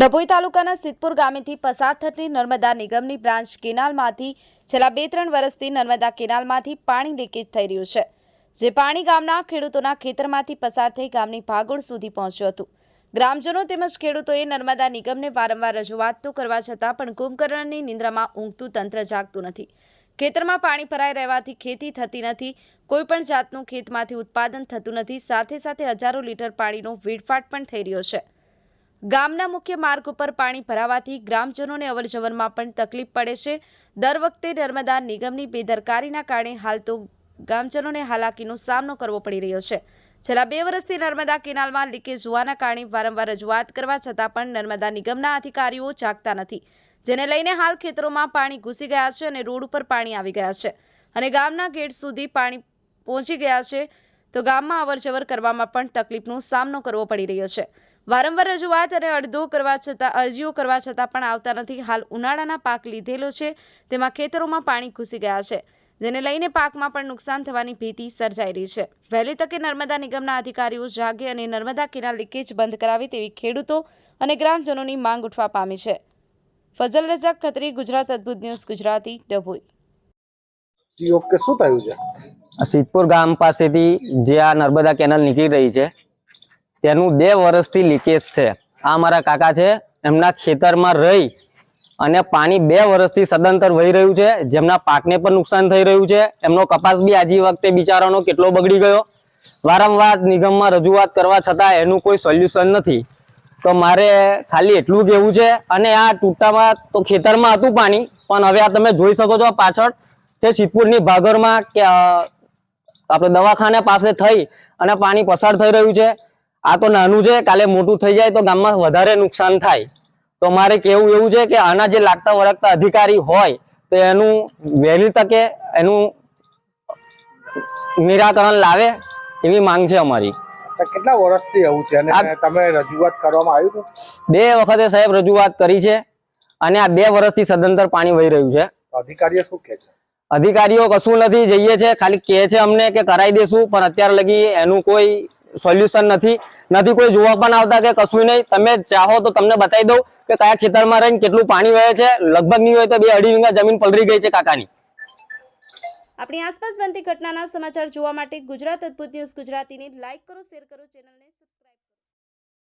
ડભોઈ તાલુકાના સિદ્ધપુર ગામેથી પસાર થતી નર્મદા નિગમની બ્રાન્ચ કેનાલમાંથી છેલ્લા બે ત્રણ વર્ષથી નર્મદા કેનાલમાંથી પાણી લીકેજ થઈ રહ્યું છે, જે પાણી ગામના ખેડૂતોના ખેતરમાંથી પસાર થઈ ગામની ભાગોળ સુધી પહોંચ્યું હતું. ગ્રામજનો તેમજ ખેડૂતોએ નર્મદા નિગમને વારંવાર રજૂઆત તો કરવા છતાં પણ કુંભકર્ણની નિંદ્રામાં ઊંઘતું તંત્ર જાગતું નથી. ખેતરમાં પાણી ભરાઈ રહેવાથી ખેતી થતી નથી, કોઈ પણ જાતનું ખેતમાંથી ઉત્પાદન થતું નથી, સાથે સાથે હજારો લીટર પાણીનો વેડફાટ પણ થઈ રહ્યો છે. ગામના મુખ્ય માર્ગ ઉપર પાણી ભરાવાથી ગ્રામજનોને અવરજવરમાં પણ તકલીફ પડે છે. દર વખતે નર્મદા નિગમની બેદરકારીના કારણે હાલ તો ગામજનોને હાલાકીનો સામનો કરવો પડી રહ્યો છે. છેલ્લા બે વર્ષથી નર્મદા કેનાલમાં લીકેજ હોવાના કારણે વારંવાર રજૂઆત કરવા છતાં પણ નર્મદા નિગમના અધિકારીઓ જાગતા નથી, જેને લઈને હાલ ખેતરોમાં પાણી ઘૂસી ગયા છે અને રોડ ઉપર પાણી આવી ગયા છે અને ગામના ગેટ સુધી પાણી પહોંચી ગયા છે. તો ગામમાં અવરજવર કરવામાં પણ તકલીફનો સામનો કરવો પડી રહ્યો છે. વારંવાર રજૂઆત અને અડધો કરવા છતાં, અરજીઓ કરવા છતાં પણ આવતા નથી. હાલ ઉનાળાના પાક લીધેલો છે. તેમાં ખેતરોમાં પાણી ઘૂસી ગયા છે. જેને લઈને પાકમાં પણ નુકસાન થવાની ભીતિ સર્જાઈ રહી છે. વહેલી તકે નર્મદા નિગમના અધિકારીઓ જાગે અને નર્મદા કેનાલ લીકેજ બંધ કરાવે તેવી ખેડૂતો અને ગ્રામજનોની માંગ ઉઠવા પામી છે. ફઝલ રઝાક ખત્રી, ગુજરાત અદ્ભુત ન્યૂઝ, ગુજરાતી ડભોઈ. શું થયું છે? સિદ્ધપુર ગામ પાસેથી જે આ નર્મદા કેનાલ નીકળી રહી છે, તેનું બે વર્ષથી લીકેજ છે. આ મારા કાકા છે, એમના ખેતરમાં રહી અને પાણી બે વર્ષથી સદંતર વહી રહ્યું છે, જેમના પાકને પણ નુકસાન થઈ રહ્યું છે. એમનો કપાસ બી આજી વખતે બિચારાનો કેટલો બગડી ગયો. વારંવાર નિગમમાં રજૂઆત કરવા છતાં એનું કોઈ સોલ્યુશન નથી. તો મારે ખાલી એટલું કહેવું છે, અને આ ટૂટામાં તો ખેતરમાં હતું પાણી, પણ હવે આ તમે જોઈ શકો છો પાછળ કે સિદ્ધપુરની ભાગરમાં કે આપણે દવાખાના પાસે થઈ અને પાણી પસાર થઈ રહ્યું છે. આ તો નાનું છે કાલે મોટું થઈ જાય તો ગામમાં વધારે નુકસાન થાય. તો મારે કેવું એવું છે કે આના જે લાગતા વળગતા અધિકારી હોય તો એનું વહેલી તકે એનું નિરાકરણ લાવે એવી માંગ છે અમારી. કેટલા વર્ષથી આવું છે? અને તમે રજૂઆત કરવામાં આવ્યું બે વખતે સાહેબ રજૂઆત કરી છે અને આ બે વર્ષથી સદંતર પાણી વહી રહ્યું છે. અધિકારીઓ શું કહે છે? અધિકારીઓ કશું નથી, જઈએ છે, ખાલી કહે છે અમને કે કરાવી દેશું, પણ અત્યાર લગી એનું કોઈ સોલ્યુશન નથી. નથી કોઈ જોવા પણ આવતા કે કશું નહીં. તમે ચાહો તો તમને બતાવી દઉં કે કયા ખેતરમાં રહીને કેટલું પાણી વહે છે. લગભગ નહીં હોય તો બે અઢી વીઘા જમીન પલરી ગઈ છે કાકાની. આપણી આસપાસ બનતી ઘટનાના સમાચાર જોવા માટે ગુજરાત અદભુત ન્યૂઝ ગુજરાતીની લાઈક કરો, શેર કરો, ચેનલને